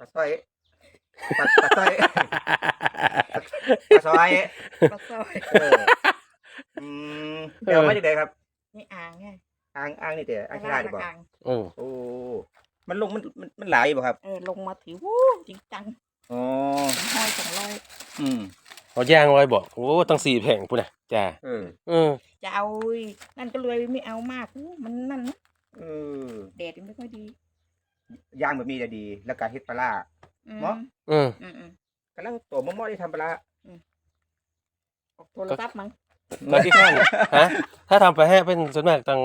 ปลาสร้อยปลาปลาสร้อยปลาซอยปลาซอยเอออืมเดี๋ยวมาจากไหนครับนี่อ่างไงอ่างอ่างนี่เดี๋ยวอ่างที่ได้ดีบ่อ่างโอ้โอ้มันลงมันมันมันหลายบ่ครับเออลงมาถือวู้จริงจังอ๋อสองร้อยสองร้อยอืมเอาย่างไว้บอกโอ้ตั้งสี่แผงพุ่นน่ะจ้าเออเออจะเอาอีกนั่นก็เลยไม่เอามากอู้มันนั่นนะเออแดดยังไม่ค่อยดี ย่างแบบนี้จะดี แล้วก็เฮ็ดปลาร้า อืมเนาะ อืม อืมอืมกำลังตัวมอมอได้ทำปลาร้า ออกโทรศัพท์มั้งก็ที่ข้างฮะ ถ้าทำไปแห้เป็นส่วนมากทาง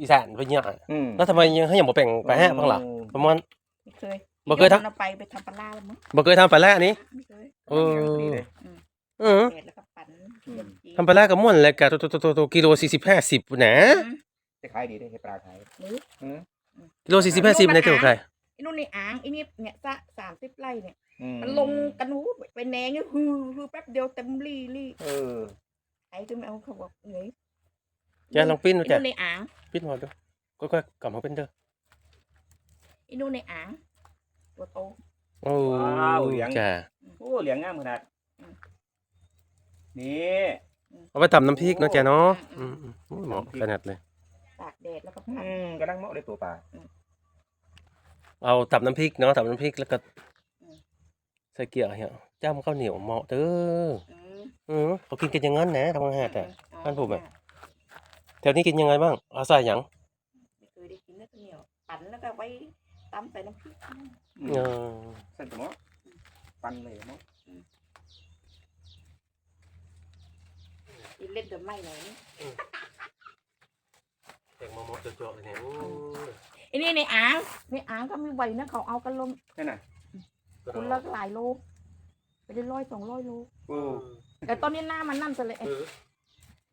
อีสานไปเยอะอืมแล้วทำไมยังให้ยังบ่แบ่งไปแห้บ้างล่ะประมาณไม่เคยบ่เคยทำอาไปไปทำปลาล่าแล้วมั้งบ่เคยทำไปแล้วอันนี้ ไม่เคยเออดีเลยเออแดดแล้วก็ปั่นเทียมจีนทำไปแล้วก็ม่วนแล้วก็ตัวตัวตัวตัวกิโลสี่สิบห้าสิบนะ อืมจะขายดีได้ให้ปลาขายหรืออืม กิโลสี่สิบห้าสิบในตัวใครไอ้นู่นในอ่างไอ้นี่เนี่ยสะสามสิบไร่เนี่ยอืมันลงกันหูไปแหนงเนี่ยฮือฮือแป๊บเดียวเต็มรี่รี่เออไอ้ก็ไม่เอาเขาบอกเหนื่อยจะลองปิ้นดูไอ้จ้ะนู่นในอ่างปิ้นมาดูก็ก็กลับมาเป็นเด้อไอ้นู่นในอ่างตัวโตโอ้ว้าวเหลียงจ้าโอ้เหลียงงามขนาดอืมนี่เอาไปตำน้ำพริกเนาะจ้ะเนาะอืมอืมโอ้ยเหมาะขนาดเลยตากแดดแล้วก็อืผัดมกำลังเหมาะเลยตัวปลาเอาตำน้ำพริกเนาะตำน้ำพริกแล้วก็ใส่เกี๊ยวเหี่ยจ้ำข้าวเหนียวเหมาะเด้ออืมอือเขากินกันอย่างนั้นนะทำอาหารแต่เอบ้านผมอะแถวนี้กินยังไงบ้างเอาใส่หยังไม่เคยได้กินเนื้อข้าวเหนียวปั่นแล้วก็ไว้ตำใส่น้ำพริกอืมเออเส้นตัวเนาะปันเลยเนาะกินเล่นเดือดไหม้หน่ อยนี่แตงโมโมจะเจาะเลยเนี่ยไอ้นี่ในอ่างในอ่างก็มีใบนะเขาเอากันลงนั่นน่ะคุณละหลายโลไปได้ร้อยสองร้อยโลโอ้แต่ตอนนี้หน้ามันนั่นซะเลยเออ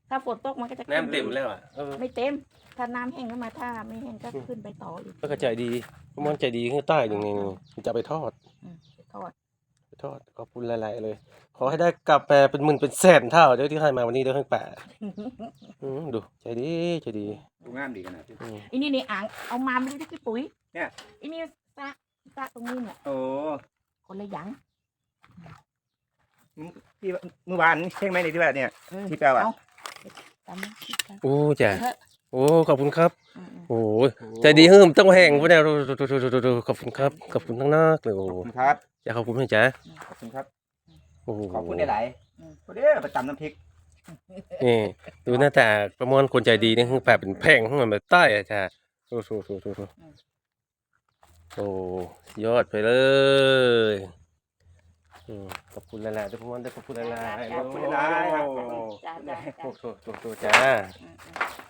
ถ้าฝนตกมันก็จะขึ้น้ำเต็มแล้วอะเออไม่เต็ม ถ้าน้ำแห้งก็มาถ้าไม่แห้งก็ขึ้นไปต่ออีกก็ใจดีเพราะมันใจดีขึ้นใต้อย่างนี้มันจะไปทอดอืมไปทอดไป ทอดขอบคุณหลาย ๆ เลย ขอให้ได้กลับไปเป็นหมื่นเป็นแสนเท่าเดี๋ยวที่ให้มาวันนี้เดี๋ยวให้แปะอืมดูใจดีใจดีดูงามดีขนาดอืมไอ้นี่ในอ่างเอามาไม่รู้จะกี่ปุ๋ยเนี่ยไอ้นี่ซะซะตรงนี้เนี่ยโอ้คนละหยังที่เมื่อวานใช่ไหมในที่แบบเนี่ย เออที่แปลว่า เอาตามนี้ตามโอ้จ้ะเถอะโอ้ขอบคุณครับ อืมอืมโอ้ใจดีเฮิมต้องแห้งพวกนี้ขอบคุณครับขอบคุณทั้งนักเลยโอ้ขอบคุณครับ จะขอบคุณให้จ้ะขอบคุณครับโอ้ขอบคุณได้หลายอืมๆเด้อไปตำน้ำพริกนี่ดูหน้าตาประมวลคนใจดีนี่คือแบบเป็นแพงของมันแบบใต้อะจ้ะโอ้โหโอ้โหโอ้โหโอ้ยอดไปเลยอืมขอบคุณหลายๆทุกคนได้ขอบคุณหลายๆจ้าโอ้จ้าโหจ้าจ้าจ้าโอ้โหโอ้โหจ้าอืมอืม